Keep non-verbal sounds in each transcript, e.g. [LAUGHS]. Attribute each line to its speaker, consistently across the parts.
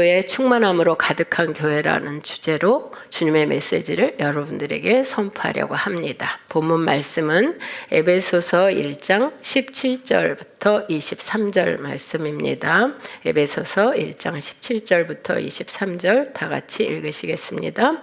Speaker 1: 의 충만함으로 가득한 교회라는 주제로 주님의 메시지를 여러분들에게 선포하려고 합니다. 본문 말씀은 에베소서 1장 17절부터 23절 말씀입니다. 에베소서 1장 17절부터 23절 다 같이 읽으시겠습니다.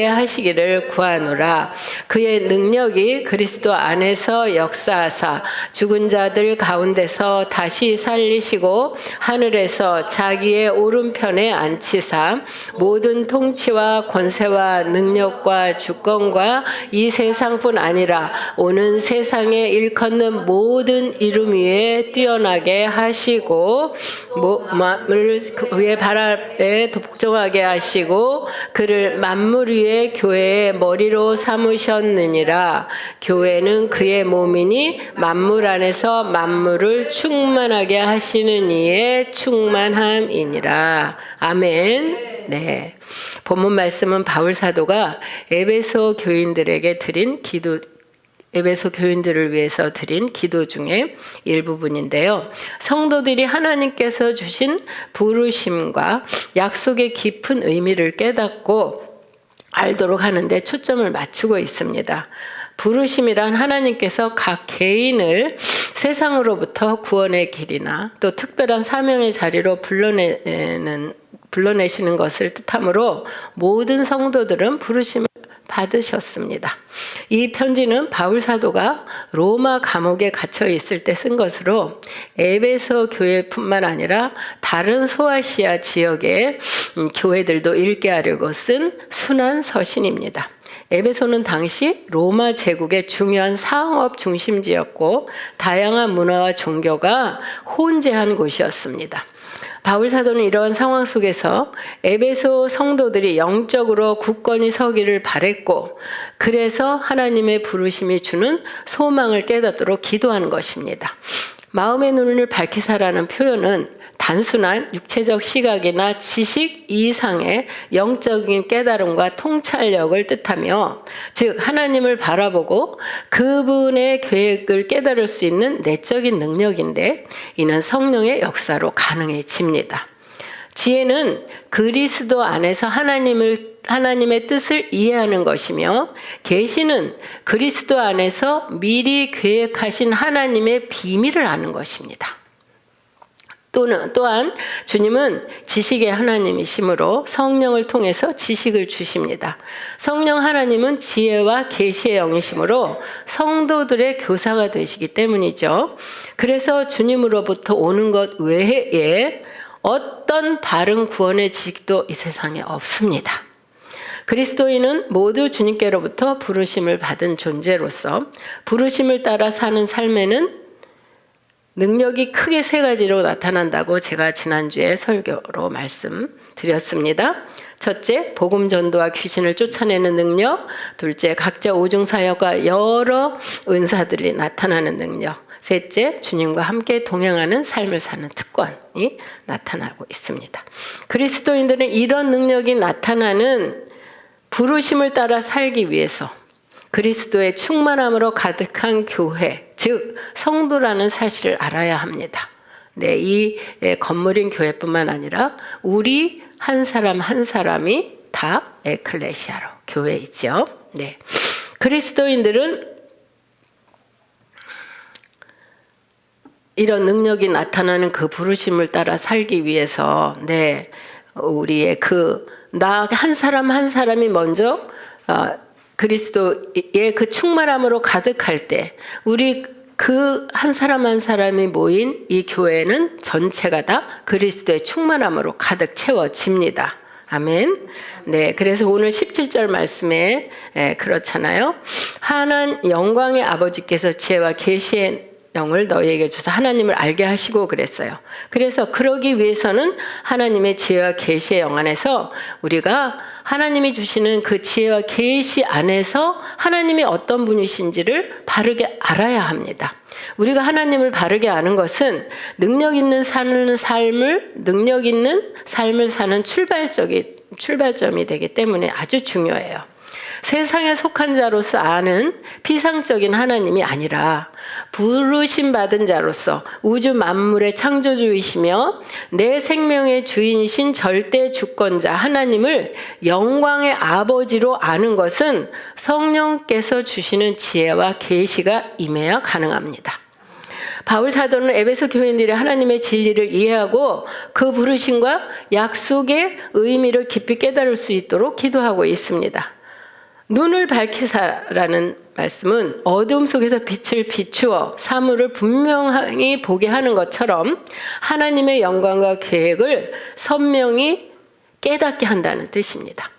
Speaker 1: 하시기를 구하노라. 그의 능력이 그리스도 안에서 역사하사 죽은 자들 가운데서 다시 살리시고 하늘에서 자기의 오른편에 앉히사 모든 통치와 권세와 능력과 주권과 이 세상뿐 아니라 오는 세상에 일컫는 모든 이름 위에 뛰어나게 하시고 마음을 그의 발 아래 복종하게 하시고 그를 만물 위에 교회의 머리로 삼으셨느니라. 교회는 그의 몸이니 만물 안에서 만물을 충만하게 하시는 이의 충만함이니라. 아멘. 네. 본문 말씀은 바울 사도가 에베소 교인들에게 드린 기도 에베소 교인들을 위해서 드린 기도 중에 일부분인데요. 성도들이 하나님께서 주신 부르심과 약속의 깊은 의미를 깨닫고 알도록 하는데 초점을 맞추고 있습니다. 부르심이란 하나님께서 각 개인을 세상으로부터 구원의 길이나 또 특별한 사명의 자리로 불러내는 불러내시는 것을 뜻하므로 모든 성도들은 부르심을 받으셨습니다. 이 편지는 바울 사도가 로마 감옥에 갇혀 있을 때 쓴 것으로 에베소 교회뿐만 아니라 다른 소아시아 지역의 음, 교회들도 읽게 하려고 쓴 순한 서신입니다. 에베소는 당시 로마 제국의 중요한 상업 중심지였고 다양한 문화와 종교가 혼재한 곳이었습니다. 바울 사도는 이러한 상황 속에서 에베소 성도들이 영적으로 굳건히 서기를 바랬고 그래서 하나님의 부르심이 주는 소망을 깨닫도록 기도한 것입니다. 마음의 눈을 밝히사라는 표현은 단순한 육체적 시각이나 지식 이상의 영적인 깨달음과 통찰력을 뜻하며 즉 하나님을 바라보고 그분의 계획을 깨달을 수 있는 내적인 능력인데 이는 성령의 역사로 가능해집니다. 지혜는 그리스도 안에서 하나님을 하나님의 뜻을 이해하는 것이며 계시는 그리스도 안에서 미리 계획하신 하나님의 비밀을 아는 것입니다. 또는 또한 주님은 지식의 하나님이심으로 성령을 통해서 지식을 주십니다. 성령 하나님은 지혜와 계시의 영이심으로 성도들의 교사가 되시기 때문이죠. 그래서 주님으로부터 오는 것 외에 어떤 바른 구원의 지식도 이 세상에 없습니다. 그리스도인은 모두 주님께로부터 부르심을 받은 존재로서 부르심을 따라 사는 삶에는 능력이 크게 세 가지로 나타난다고 제가 지난주에 설교로 말씀드렸습니다. 첫째, 복음 전도와 귀신을 쫓아내는 능력. 둘째, 각자 오중 사역과 여러 은사들이 나타나는 능력. 셋째, 주님과 함께 동행하는 삶을 사는 특권이 나타나고 있습니다. 그리스도인들은 이런 능력이 나타나는 부르심을 따라 살기 위해서 그리스도의 충만함으로 가득한 교회, 즉 성도라는 사실을 알아야 합니다. 네, 이 예, 건물인 교회뿐만 아니라 우리 한 사람 한 사람이 다 에클레시아로 교회이죠. 네. 그리스도인들은 이런 능력이 나타나는 그 부르심을 따라 살기 위해서 네 우리의 그 나 한 사람 한 사람이 먼저 어, 그리스도의 그 충만함으로 가득할 때 우리 그 한 사람 한 사람이 모인 이 교회는 전체가 다 그리스도의 충만함으로 가득 채워집니다. 아멘. 네, 그래서 오늘 17절 말씀에 예, 그렇잖아요. 하나님 영광의 아버지께서 지혜와 계시의 영을 너희에게 주사 하나님을 알게 하시고 그랬어요. 그래서 그러기 위해서는 하나님의 지혜와 계시의 영 안에서 우리가 하나님이 주시는 그 지혜와 계시 안에서 하나님이 어떤 분이신지를 바르게 알아야 합니다. 우리가 하나님을 바르게 아는 것은 능력 있는 사는 삶을 능력 있는 삶을 사는 출발적이 출발점이 되기 때문에 아주 중요해요. 세상에 속한 자로서 아는 피상적인 하나님이 아니라 부르심 받은 자로서 우주 만물의 창조주이시며 내 생명의 주인이신 절대 주권자 하나님을 영광의 아버지로 아는 것은 성령께서 주시는 지혜와 계시가 임해야 가능합니다. 바울 사도는 에베소 교인들이 하나님의 진리를 이해하고 그 부르심과 약속의 의미를 깊이 깨달을 수 있도록 기도하고 있습니다. 눈을 밝히사라는 말씀은 어둠 속에서 빛을 비추어 사물을 분명히 보게 하는 것처럼 하나님의 영광과 계획을 선명히 깨닫게 한다는 뜻입니다.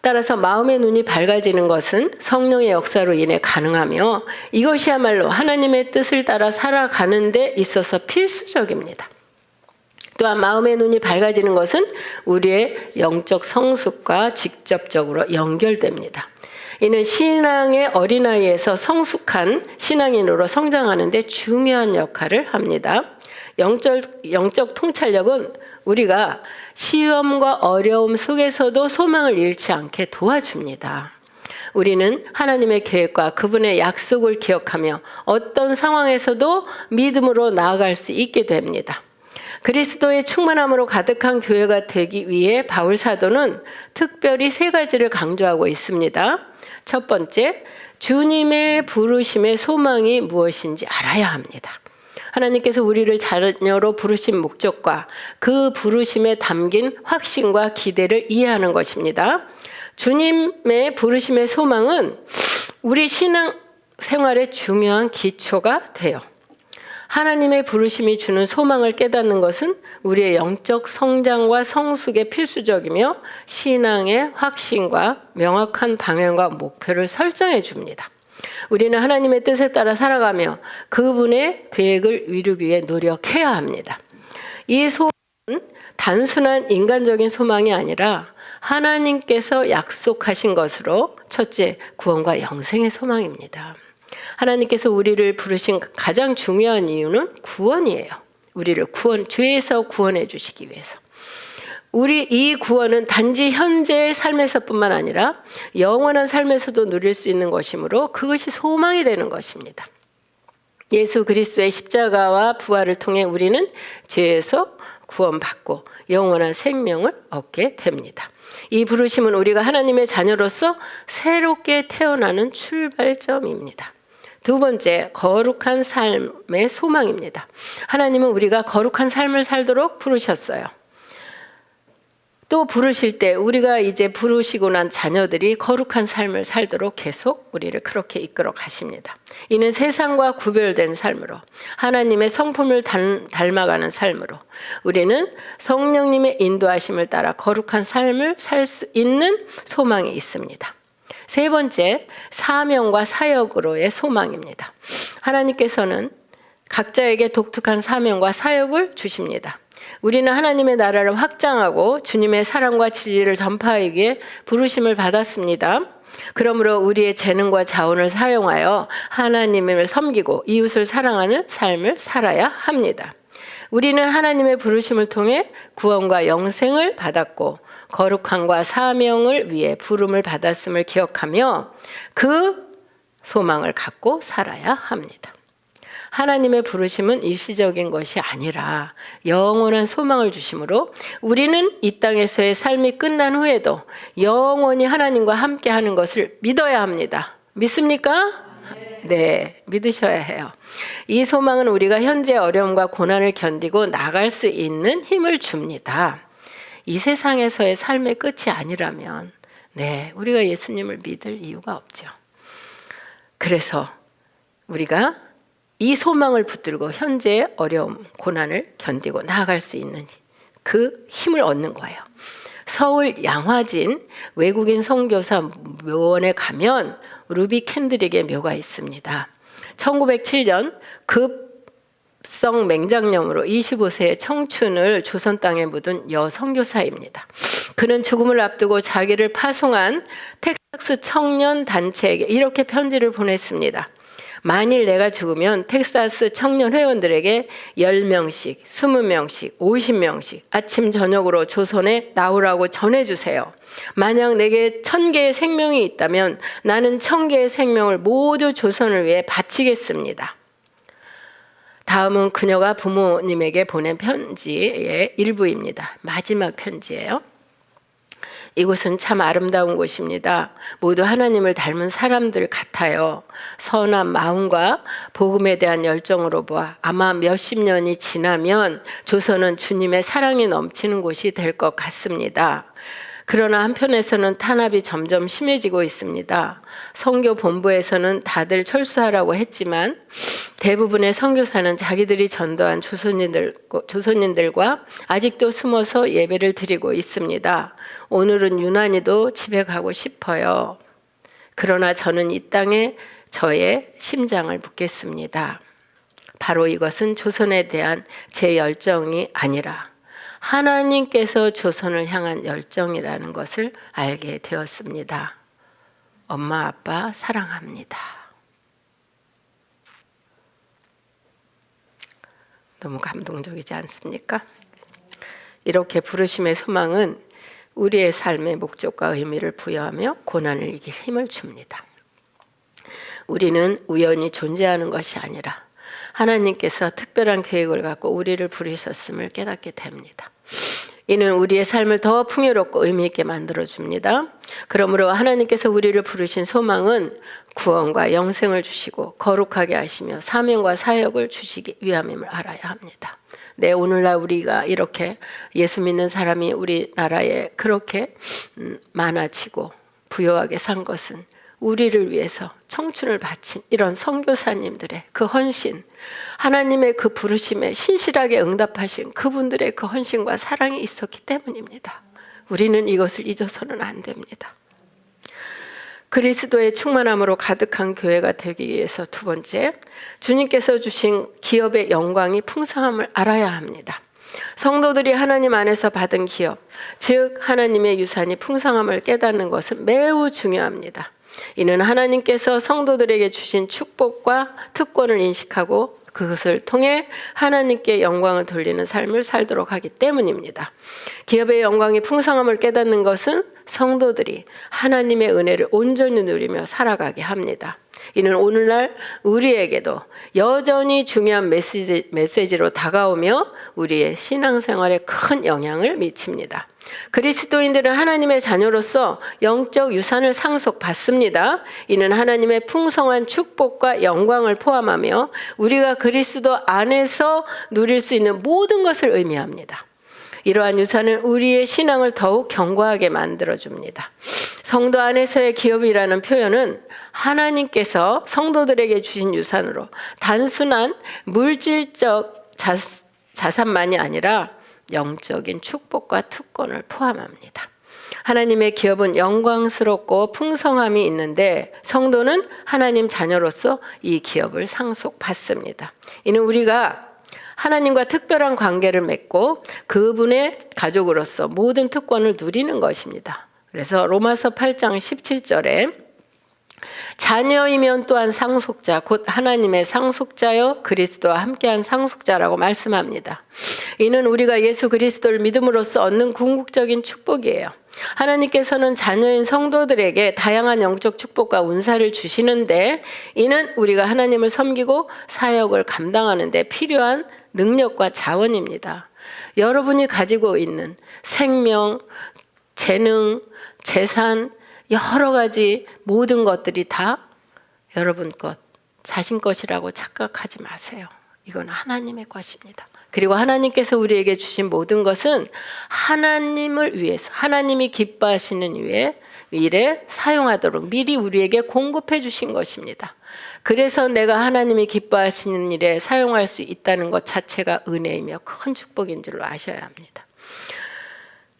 Speaker 1: 따라서 마음의 눈이 밝아지는 것은 성령의 역사로 인해 가능하며 이것이야말로 하나님의 뜻을 따라 살아가는 데 있어서 필수적입니다. 또한 마음의 눈이 밝아지는 것은 우리의 영적 성숙과 직접적으로 연결됩니다. 이는 신앙의 어린아이에서 성숙한 신앙인으로 성장하는 데 중요한 역할을 합니다. 영적, 영적 통찰력은 우리가 시험과 어려움 속에서도 소망을 잃지 않게 도와줍니다. 우리는 하나님의 계획과 그분의 약속을 기억하며 어떤 상황에서도 믿음으로 나아갈 수 있게 됩니다. 그리스도의 충만함으로 가득한 교회가 되기 위해 바울 사도는 특별히 세 가지를 강조하고 있습니다. 첫 번째, 주님의 부르심의 소망이 무엇인지 알아야 합니다. 하나님께서 우리를 자녀로 부르신 목적과 그 부르심에 담긴 확신과 기대를 이해하는 것입니다. 주님의 부르심의 소망은 우리 신앙 생활의 중요한 기초가 돼요. 하나님의 부르심이 주는 소망을 깨닫는 것은 우리의 영적 성장과 성숙에 필수적이며 신앙의 확신과 명확한 방향과 목표를 설정해 줍니다. 우리는 하나님의 뜻에 따라 살아가며 그분의 계획을 이루기 위해 노력해야 합니다. 이 소망은 단순한 인간적인 소망이 아니라 하나님께서 약속하신 것으로 첫째 구원과 영생의 소망입니다. 하나님께서 우리를 부르신 가장 중요한 이유는 구원이에요. 우리를 구원 죄에서 구원해 주시기 위해서. 우리 이 구원은 단지 현재의 삶에서뿐만 아니라 영원한 삶에서도 누릴 수 있는 것이므로 그것이 소망이 되는 것입니다. 예수 그리스도의 십자가와 부활을 통해 우리는 죄에서 구원받고 영원한 생명을 얻게 됩니다. 이 부르심은 우리가 하나님의 자녀로서 새롭게 태어나는 출발점입니다. 두 번째, 거룩한 삶의 소망입니다. 하나님은 우리가 거룩한 삶을 살도록 부르셨어요. 또 부르실 때 우리가 이제 부르시고 난 자녀들이 거룩한 삶을 살도록 계속 우리를 그렇게 이끌어 가십니다. 이는 세상과 구별된 삶으로 하나님의 성품을 닮아가는 삶으로 우리는 성령님의 인도하심을 따라 거룩한 삶을 살 수 있는 소망이 있습니다. 세 번째, 사명과 사역으로의 소망입니다. 하나님께서는 각자에게 독특한 사명과 사역을 주십니다. 우리는 하나님의 나라를 확장하고 주님의 사랑과 진리를 전파하기에 부르심을 받았습니다. 그러므로 우리의 재능과 자원을 사용하여 하나님을 섬기고 이웃을 사랑하는 삶을 살아야 합니다. 우리는 하나님의 부르심을 통해 구원과 영생을 받았고 거룩함과 사명을 위해 부름을 받았음을 기억하며 그 소망을 갖고 살아야 합니다. 하나님의 부르심은 일시적인 것이 아니라 영원한 소망을 주심으로 우리는 이 땅에서의 삶이 끝난 후에도 영원히 하나님과 함께 하는 것을 믿어야 합니다. 믿습니까? 네, 믿으셔야 해요. 이 소망은 우리가 현재 어려움과 고난을 견디고 나갈 수 있는 힘을 줍니다. 이 세상에서의 삶의 끝이 아니라면 네, 우리가 예수님을 믿을 이유가 없죠. 그래서 우리가 이 소망을 붙들고 현재의 어려움, 고난을 견디고 나아갈 수 있는 그 힘을 얻는 거예요. 서울 양화진 외국인 선교사 묘원에 가면 루비 캔들에게 묘가 있습니다. 1907년 급 성 맹장염으로 25세의 청춘을 조선 땅에 묻은 여 선교사입니다. 그는 죽음을 앞두고 자기를 파송한 텍사스 청년 단체에게 이렇게 편지를 보냈습니다. 만일 내가 죽으면 텍사스 청년 회원들에게 10명씩, 20명씩, 50명씩 아침 저녁으로 조선에 나오라고 전해 주세요. 만약 내게 천 개의 생명이 있다면 나는 천 개의 생명을 모두 조선을 위해 바치겠습니다. 다음은 그녀가 부모님에게 보낸 편지의 일부입니다. 마지막 편지예요. 이곳은 참 아름다운 곳입니다. 모두 하나님을 닮은 사람들 같아요. 선한 마음과 복음에 대한 열정으로 보아 아마 몇십 년이 지나면 조선은 주님의 사랑이 넘치는 곳이 될 것 같습니다. 그러나 한편에서는 탄압이 점점 심해지고 있습니다. 선교 본부에서는 다들 철수하라고 했지만 대부분의 선교사는 자기들이 전도한 조선인들, 조선인들과 아직도 숨어서 예배를 드리고 있습니다. 오늘은 유난히도 집에 가고 싶어요. 그러나 저는 이 땅에 저의 심장을 묻겠습니다. 바로 이것은 조선에 대한 제 열정이 아니라 하나님께서 조선을 향한 열정이라는 것을 알게 되었습니다. 엄마, 아빠 사랑합니다. 너무 감동적이지 않습니까? 이렇게 부르심의 소망은 우리의 삶의 목적과 의미를 부여하며 고난을 이길 힘을 줍니다. 우리는 우연히 존재하는 것이 아니라 하나님께서 특별한 계획을 갖고 우리를 부르셨음을 깨닫게 됩니다. 이는 우리의 삶을 더 풍요롭고 의미 있게 만들어 줍니다. 그러므로 하나님께서 우리를 부르신 소망은 구원과 영생을 주시고 거룩하게 하시며 사명과 사역을 주시기 위함임을 알아야 합니다. 네, 오늘날 우리가 이렇게 예수 믿는 사람이 우리나라에 그렇게 음, 많아지고 부유하게 산 것은 우리를 위해서 청춘을 바친 이런 선교사님들의 그 헌신, 하나님의 그 부르심에 신실하게 응답하신 그분들의 그 헌신과 사랑이 있었기 때문입니다. 우리는 이것을 잊어서는 안 됩니다. 그리스도의 충만함으로 가득한 교회가 되기 위해서 두 번째, 주님께서 주신 기업의 영광이 풍성함을 알아야 합니다. 성도들이 하나님 안에서 받은 기업, 즉 하나님의 유산이 풍성함을 깨닫는 것은 매우 중요합니다. 이는 하나님께서 성도들에게 주신 축복과 특권을 인식하고 그것을 통해 하나님께 영광을 돌리는 삶을 살도록 하기 때문입니다. 기업의 영광이 풍성함을 깨닫는 것은 성도들이 하나님의 은혜를 온전히 누리며 살아가게 합니다. 이는 오늘날 우리에게도 여전히 중요한 메시지, 메시지로 다가오며 우리의 신앙생활에 큰 영향을 미칩니다. 그리스도인들은 하나님의 자녀로서 영적 유산을 상속받습니다. 이는 하나님의 풍성한 축복과 영광을 포함하며 우리가 그리스도 안에서 누릴 수 있는 모든 것을 의미합니다. 이러한 유산은 우리의 신앙을 더욱 견고하게 만들어 줍니다. 성도 안에서의 기업이라는 표현은 하나님께서 성도들에게 주신 유산으로 단순한 물질적 자, 자산만이 아니라 영적인 축복과 특권을 포함합니다. 하나님의 기업은 영광스럽고 풍성함이 있는데 성도는 하나님 자녀로서 이 기업을 상속받습니다. 이는 우리가 하나님과 특별한 관계를 맺고 그분의 가족으로서 모든 특권을 누리는 것입니다. 그래서 로마서 8장 17절에 자녀이면 또한 상속자, 곧 하나님의 상속자여 그리스도와 함께한 상속자라고 말씀합니다. 이는 우리가 예수 그리스도를 믿음으로써 얻는 궁극적인 축복이에요. 하나님께서는 자녀인 성도들에게 다양한 영적 축복과 운사를 주시는데 이는 우리가 하나님을 섬기고 사역을 감당하는데 필요한 능력과 자원입니다. 여러분이 가지고 있는 생명, 재능, 재산, 여러 가지 모든 것들이 다 여러분 것, 자신 것이라고 착각하지 마세요. 이건 하나님의 것입니다. 그리고 하나님께서 우리에게 주신 모든 것은 하나님을 위해서, 하나님이 기뻐하시는 위에 일에 사용하도록 미리 우리에게 공급해 주신 것입니다. 그래서 내가 하나님이 기뻐하시는 일에 사용할 수 있다는 것 자체가 은혜이며 큰 축복인 줄로 아셔야 합니다.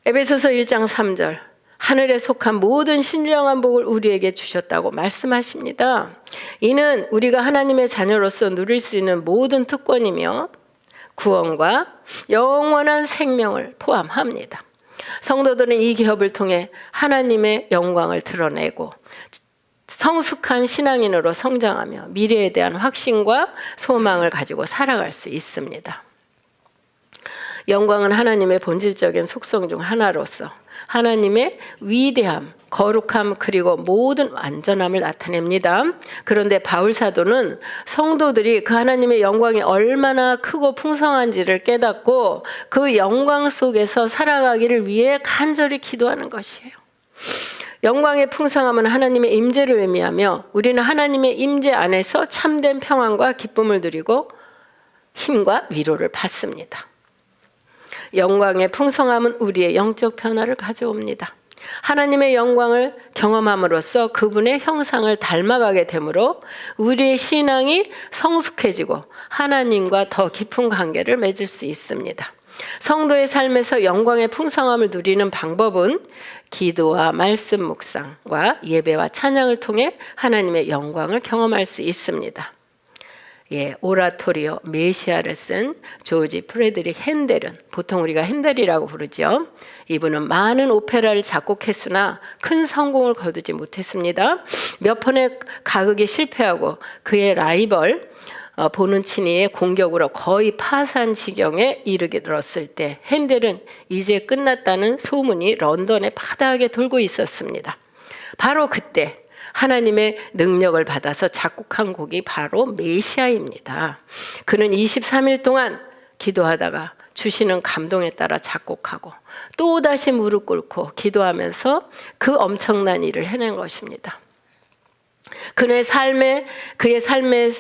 Speaker 1: 에베소서 1장 3절 하늘에 속한 모든 신령한 복을 우리에게 주셨다고 말씀하십니다. 이는 우리가 하나님의 자녀로서 누릴 수 있는 모든 특권이며 구원과 영원한 생명을 포함합니다. 성도들은 이 기업을 통해 하나님의 영광을 드러내고 성숙한 신앙인으로 성장하며 미래에 대한 확신과 소망을 가지고 살아갈 수 있습니다. 영광은 하나님의 본질적인 속성 중 하나로서 하나님의 위대함, 거룩함 그리고 모든 완전함을 나타냅니다. 그런데 바울 사도는 성도들이 그 하나님의 영광이 얼마나 크고 풍성한지를 깨닫고 그 영광 속에서 살아가기를 위해 간절히 기도하는 것이에요. 영광의 풍성함은 하나님의 임재를 의미하며 우리는 하나님의 임재 안에서 참된 평안과 기쁨을 누리고 힘과 위로를 받습니다. 영광의 풍성함은 우리의 영적 변화를 가져옵니다. 하나님의 영광을 경험함으로써 그분의 형상을 닮아가게 되므로 우리의 신앙이 성숙해지고 하나님과 더 깊은 관계를 맺을 수 있습니다. 성도의 삶에서 영광의 풍성함을 누리는 방법은 기도와 말씀 묵상과 예배와 찬양을 통해 하나님의 영광을 경험할 수 있습니다. 예, 오라토리오 메시아를 쓴 조지 프레드릭 핸델은 보통 우리가 핸델이라고 부르죠. 이분은 많은 오페라를 작곡했으나 큰 성공을 거두지 못했습니다. 몇 번의 가극이 실패하고 그의 라이벌 어, 보는 친이의 공격으로 거의 파산 지경에 이르게 들었을 때 핸델은 이제 끝났다는 소문이 런던의 바닥에 돌고 있었습니다. 바로 그때 하나님의 능력을 받아서 작곡한 곡이 바로 메시아입니다. 그는 23일 동안 기도하다가 주시는 감동에 따라 작곡하고 또 다시 무릎 꿇고 기도하면서 그 엄청난 일을 해낸 것입니다. 그의 삶에 그의 삶의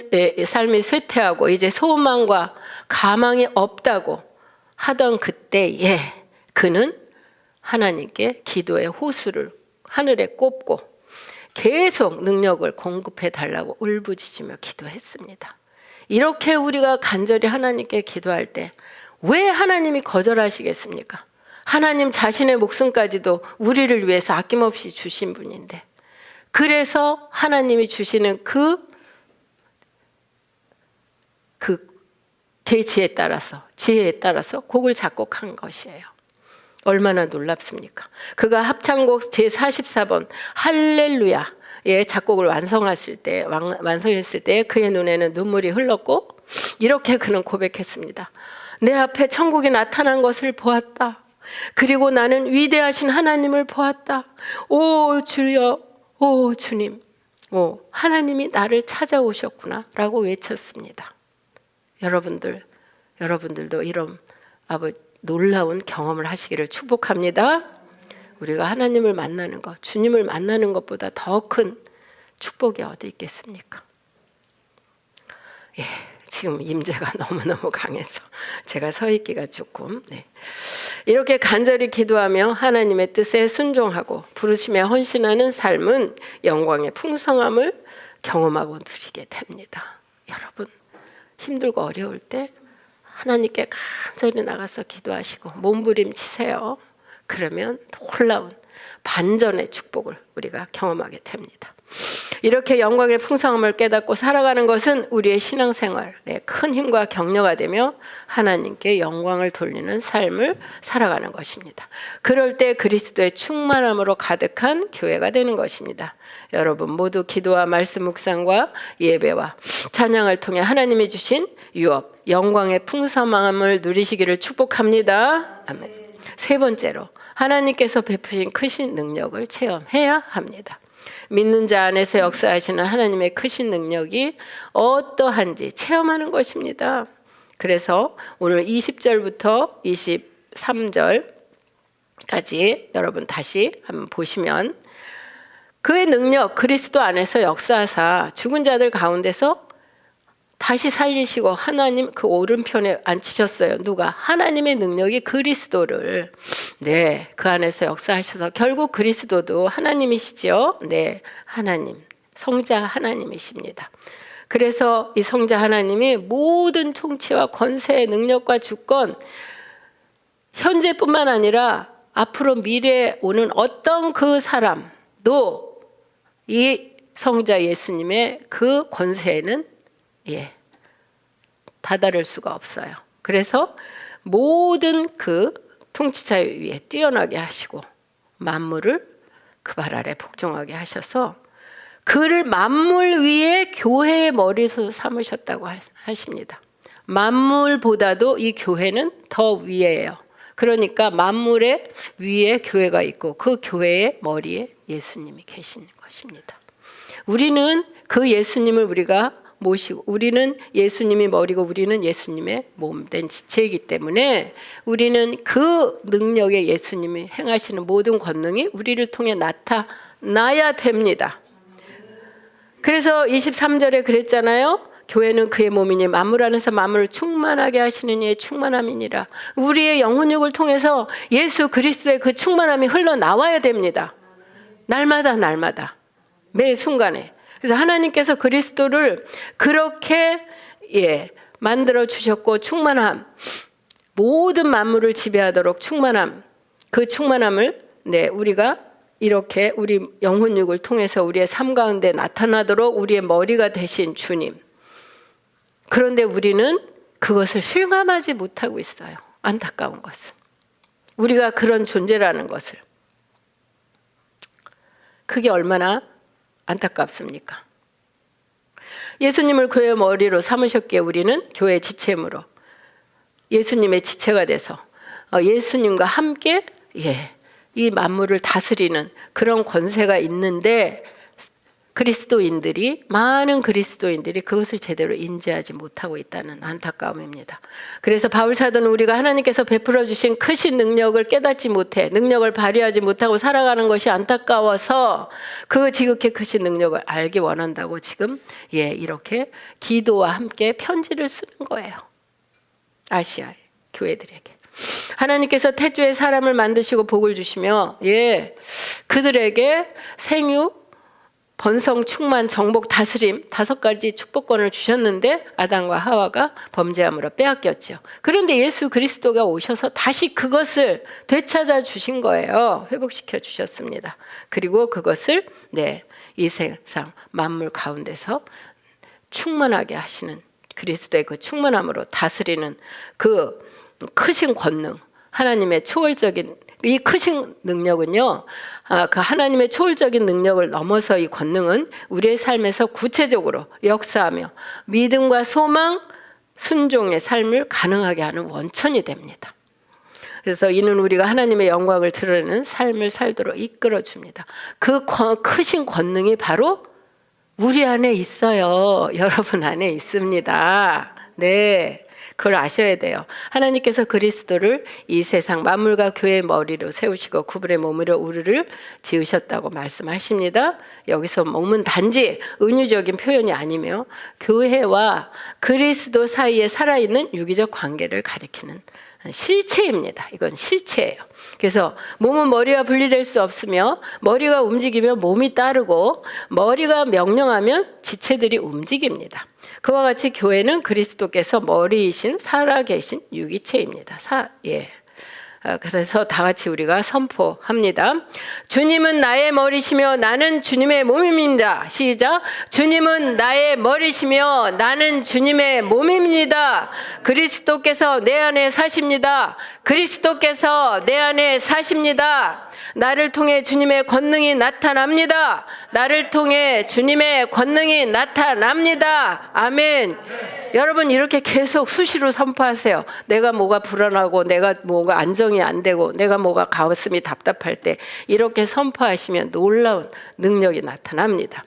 Speaker 1: 삶이 쇠퇴하고 이제 소망과 가망이 없다고 하던 그때에 그는 하나님께 기도의 호수를 하늘에 꼽고 계속 능력을 공급해 달라고 울부짖으며 기도했습니다. 이렇게 우리가 간절히 하나님께 기도할 때 왜 하나님이 거절하시겠습니까? 하나님 자신의 목숨까지도 우리를 위해서 아낌없이 주신 분인데 그래서 하나님이 주시는 그, 그 계지에 따라서, 지혜에 따라서 곡을 작곡한 것이에요. 얼마나 놀랍습니까? 그가 합창곡 제44번 할렐루야 의 작곡을 완성했을 때 완성했을 때 그의 눈에는 눈물이 흘렀고 이렇게 그는 고백했습니다. 내 앞에 천국이 나타난 것을 보았다. 그리고 나는 위대하신 하나님을 보았다. 오 주여 오 주님, 오 하나님이 나를 찾아오셨구나라고 외쳤습니다. 여러분들, 여러분들도 이런 아버 놀라운 경험을 하시기를 축복합니다. 우리가 하나님을 만나는 것, 주님을 만나는 것보다 더 큰 축복이 어디 있겠습니까? 예, 지금 임재가 [LAUGHS] 너무너무 강해서 제가 서 있기가 조금 네. 이렇게 간절히 기도하며 하나님의 뜻에 순종하고 부르심에 헌신하는 삶은 영광의 풍성함을 경험하고 누리게 됩니다. 여러분 힘들고 어려울 때 하나님께 간절히 나가서 기도하시고 몸부림치세요. 그러면 놀라운 반전의 축복을 우리가 경험하게 됩니다. 이렇게 영광의 풍성함을 깨닫고 살아가는 것은 우리의 신앙생활에 큰 힘과 격려가 되며 하나님께 영광을 돌리는 삶을 살아가는 것입니다. 그럴 때 그리스도의 충만함으로 가득한 교회가 되는 것입니다. 여러분 모두 기도와 말씀 묵상과 예배와 찬양을 통해 하나님이 주신 유업, 영광의 풍성함을 누리시기를 축복합니다. 아멘. 세 번째로 하나님께서 베푸신 크신 능력을 체험해야 합니다. 믿는 자 안에서 역사하시는 하나님의 크신 능력이 어떠한지 체험하는 것입니다. 그래서 오늘 20절부터 23절까지 여러분 다시 한번 보시면 그의 능력 그리스도 안에서 역사하사 죽은 자들 가운데서 다시 살리시고 하나님 그 오른편에 앉히셨어요. 누가? 하나님의 능력이 그리스도를 네, 그 안에서 역사하셔서 결국 그리스도도 하나님이시죠. 네, 하나님. 성자 하나님이십니다. 그래서 이 성자 하나님이 모든 통치와 권세, 능력과 주권 현재뿐만 아니라 앞으로 미래에 오는 어떤 그 사람도 이 성자 예수님의 그 권세에는 예, 다다를 수가 없어요. 그래서 모든 그 통치자 위에 뛰어나게 하시고 만물을 그 발 아래 복종하게 하셔서 그를 만물 위에 교회의 머리로 삼으셨다고 하- 하십니다. 만물보다도 이 교회는 더 위에요. 그러니까 만물의 위에 교회가 있고 그 교회의 머리에 예수님이 계신 것입니다. 우리는 그 예수님을 우리가 모시고 우리는 예수님이 머리고 우리는 예수님의 몸된 지체이기 때문에 우리는 그 능력의 예수님이 행하시는 모든 권능이 우리를 통해 나타나야 됩니다. 그래서 23절에 그랬잖아요. 교회는 그의 몸이니 만물 안에서 만물을 충만하게 하시는 이의 충만함이니라. 우리의 영혼육을 통해서 예수 그리스도의 그 충만함이 흘러나와야 됩니다. 날마다 날마다 매 순간에. 그래서 하나님께서 그리스도를 그렇게 예, 만들어 주셨고 충만함 모든 만물을 지배하도록 충만함 그 충만함을 네 우리가 이렇게 우리 영혼육을 통해서 우리의 삶 가운데 나타나도록 우리의 머리가 되신 주님. 그런데 우리는 그것을 실감하지 못하고 있어요. 안타까운 것은. 우리가 그런 존재라는 것을. 그게 얼마나 안타깝습니까? 예수님을 교회 머리로 삼으셨기에 우리는 교회 지체므로 예수님의 지체가 돼서 어, 예수님과 함께 예, 이 만물을 다스리는 그런 권세가 있는데 그리스도인들이 많은 그리스도인들이 그것을 제대로 인지하지 못하고 있다는 안타까움입니다. 그래서 바울 사도는 우리가 하나님께서 베풀어 주신 크신 능력을 깨닫지 못해 능력을 발휘하지 못하고 살아가는 것이 안타까워서 그 지극히 크신 능력을 알기 원한다고 지금 예 이렇게 기도와 함께 편지를 쓰는 거예요. 아시아 교회들에게. 하나님께서 태주에 사람을 만드시고 복을 주시며 예 그들에게 생육 번성 충만 정복 다스림 다섯 가지 축복권을 주셨는데 아담과 하와가 범죄함으로 빼앗겼죠. 그런데 예수 그리스도가 오셔서 다시 그것을 되찾아 주신 거예요. 회복시켜 주셨습니다. 그리고 그것을 네, 이 세상 만물 가운데서 충만하게 하시는 그리스도의 그 충만함으로 다스리는 그 크신 권능, 하나님의 초월적인 이 크신 능력은요, 아, 그 하나님의 초월적인 능력을 넘어서 이 권능은 우리의 삶에서 구체적으로 역사하며 믿음과 소망, 순종의 삶을 가능하게 하는 원천이 됩니다. 그래서 이는 우리가 하나님의 영광을 드러내는 삶을 살도록 이끌어 줍니다. 그 권- 크신 권능이 바로 우리 안에 있어요. [LAUGHS] 여러분 안에 있습니다. 네. 그걸 아셔야 돼요. 하나님께서 그리스도를 이 세상 만물과 교회의 머리로 세우시고 구불의 몸으로 우리를 지으셨다고 말씀하십니다. 여기서 몸은 단지 은유적인 표현이 아니며 교회와 그리스도 사이에 살아있는 유기적 관계를 가리키는 실체입니다. 이건 실체예요. 그래서 몸은 머리와 분리될 수 없으며 머리가 움직이면 몸이 따르고 머리가 명령하면 지체들이 움직입니다. 그와 같이 교회는 그리스도께서 머리이신 살아계신 유기체입니다. 사, 예. 아, 그래서 다 같이 우리가 선포합니다. 주님은 나의 머리시며 나는 주님의 몸입니다. 시작. 주님은 나의 머리시며 나는 주님의 몸입니다. 그리스도께서 내 안에 사십니다. 그리스도께서 내 안에 사십니다. 나를 통해 주님의 권능이 나타납니다. 나를 통해 주님의 권능이 나타납니다. 아멘. 여러분 이렇게 계속 수시로 선포하세요. 내가 뭐가 불안하고 내가 뭐가 안정이 안 되고 내가 뭐가 가슴이 답답할 때 이렇게 선포하시면 놀라운 능력이 나타납니다.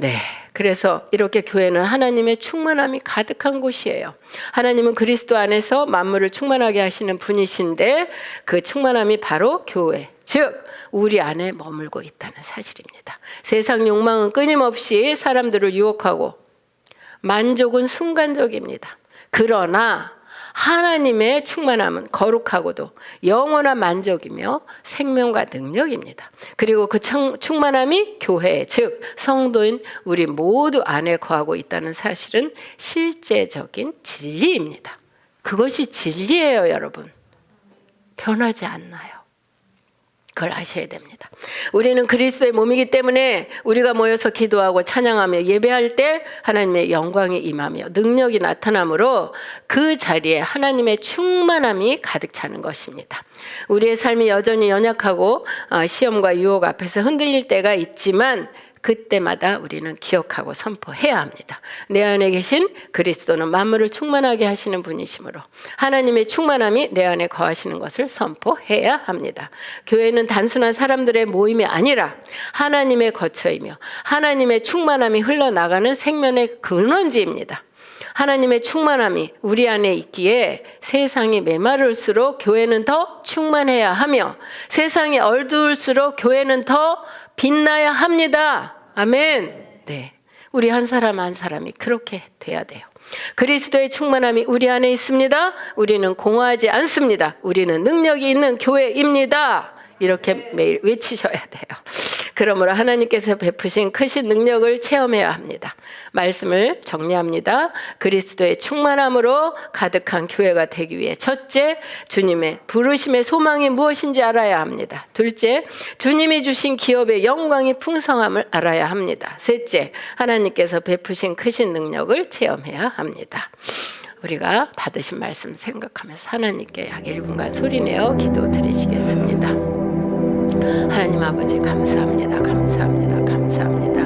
Speaker 1: 네. 그래서 이렇게 교회는 하나님의 충만함이 가득한 곳이에요. 하나님은 그리스도 안에서 만물을 충만하게 하시는 분이신데 그 충만함이 바로 교회, 즉 우리 안에 머물고 있다는 사실입니다. 세상 욕망은 끊임없이 사람들을 유혹하고 만족은 순간적입니다. 그러나 하나님의 충만함은 거룩하고도 영원한 만족이며 생명과 능력입니다. 그리고 그 청- 충만함이 교회, 즉 성도인 우리 모두 안에 거하고 있다는 사실은 실제적인 진리입니다. 그것이 진리예요, 여러분. 변하지 않나요? 그걸 아셔야 됩니다. 우리는 그리스도의 몸이기 때문에 우리가 모여서 기도하고 찬양하며 예배할 때 하나님의 영광이 임하며 능력이 나타나므로 그 자리에 하나님의 충만함이 가득 차는 것입니다. 우리의 삶이 여전히 연약하고 어, 시험과 유혹 앞에서 흔들릴 때가 있지만 그때마다 우리는 기억하고 선포해야 합니다. 내 안에 계신 그리스도는 만물을 충만하게 하시는 분이시므로 하나님의 충만함이 내 안에 거하시는 것을 선포해야 합니다. 교회는 단순한 사람들의 모임이 아니라 하나님의 거처이며 하나님의 충만함이 흘러나가는 생명의 근원지입니다. 하나님의 충만함이 우리 안에 있기에 세상이 메마를수록 교회는 더 충만해야 하며 세상이 어두울수록 교회는 더 빛나야 합니다. 아멘. 네. 우리 한 사람 한 사람이 그렇게 돼야 돼요. 그리스도의 충만함이 우리 안에 있습니다. 우리는 공허하지 않습니다. 우리는 능력이 있는 교회입니다. 이렇게 매일 외치셔야 돼요. 그러므로 하나님께서 베푸신 크신 능력을 체험해야 합니다. 말씀을 정리합니다. 그리스도의 충만함으로 가득한 교회가 되기 위해 첫째, 주님의 부르심의 소망이 무엇인지 알아야 합니다. 둘째, 주님이 주신 기업의 영광이 풍성함을 알아야 합니다. 셋째, 하나님께서 베푸신 크신 능력을 체험해야 합니다. 우리가 받으신 말씀 생각하면서 하나님께 약 1분간 소리내어 기도 드리시겠습니다. 하나님 아버지 감사합니다. 감사합니다. 감사합니다.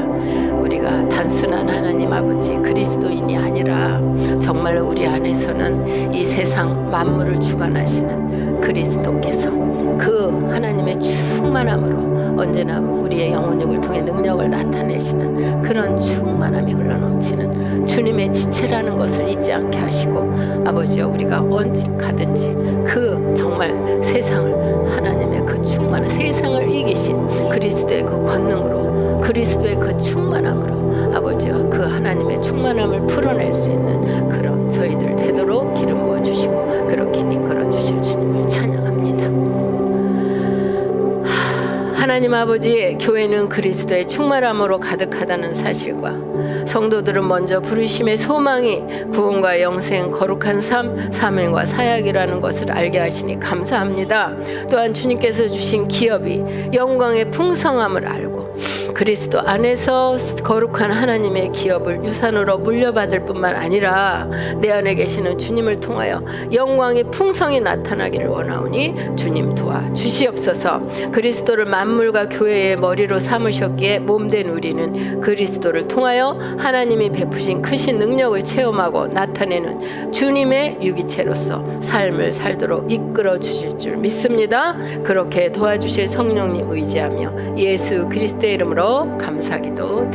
Speaker 1: 우리가 단순한 하나님 아버지 그리스도인이 아니라 정말 우리 안에서는 이 세상 만물을 주관하시는 그리스도께서 그 하나님의 충만함으로 언제나 우리의 영혼육을 통해 능력을 나타내시는 그런 충만함이 흘러넘치는 주님의 지체라는 것을 잊지 않게 하시고 아버지여 우리가 언제 가든지 그 정말 세상을 하나님의 그 충만한 세상을 이기신 그리스도의 그 권능으로 그리스도의 그 충만함으로 아버지여 그 하나님의 충만함을 풀어낼 수 있는 그런 저희들 되도록 기름 부어 주시고 그렇게 이끌어 주실 주님 하나님 아버지 교회는 그리스도의 충만함으로 가득하다는 사실과 성도들은 먼저 부르심의 소망이 구원과 영생 거룩한 삶 사명과 사약이라는 것을 알게 하시니 감사합니다. 또한 주님께서 주신 기업이 영광의 풍성함을 알고 그리스도 안에서 거룩한 하나님의 기업을 유산으로 물려받을 뿐만 아니라 내 안에 계시는 주님을 통하여 영광의 풍성이 나타나기를 원하오니 주님 도와 주시옵소서. 그리스도를 만물과 교회의 머리로 삼으셨기에 몸된 우리는 그리스도를 통하여 하나님이 베푸신 크신 능력을 체험하고 나타내는 주님의 유기체로서 삶을 살도록 이끌어 주실 줄 믿습니다. 그렇게 도와주실 성령님 의지하며 예수 그리스도의 이름으로 감사기도 드립니다.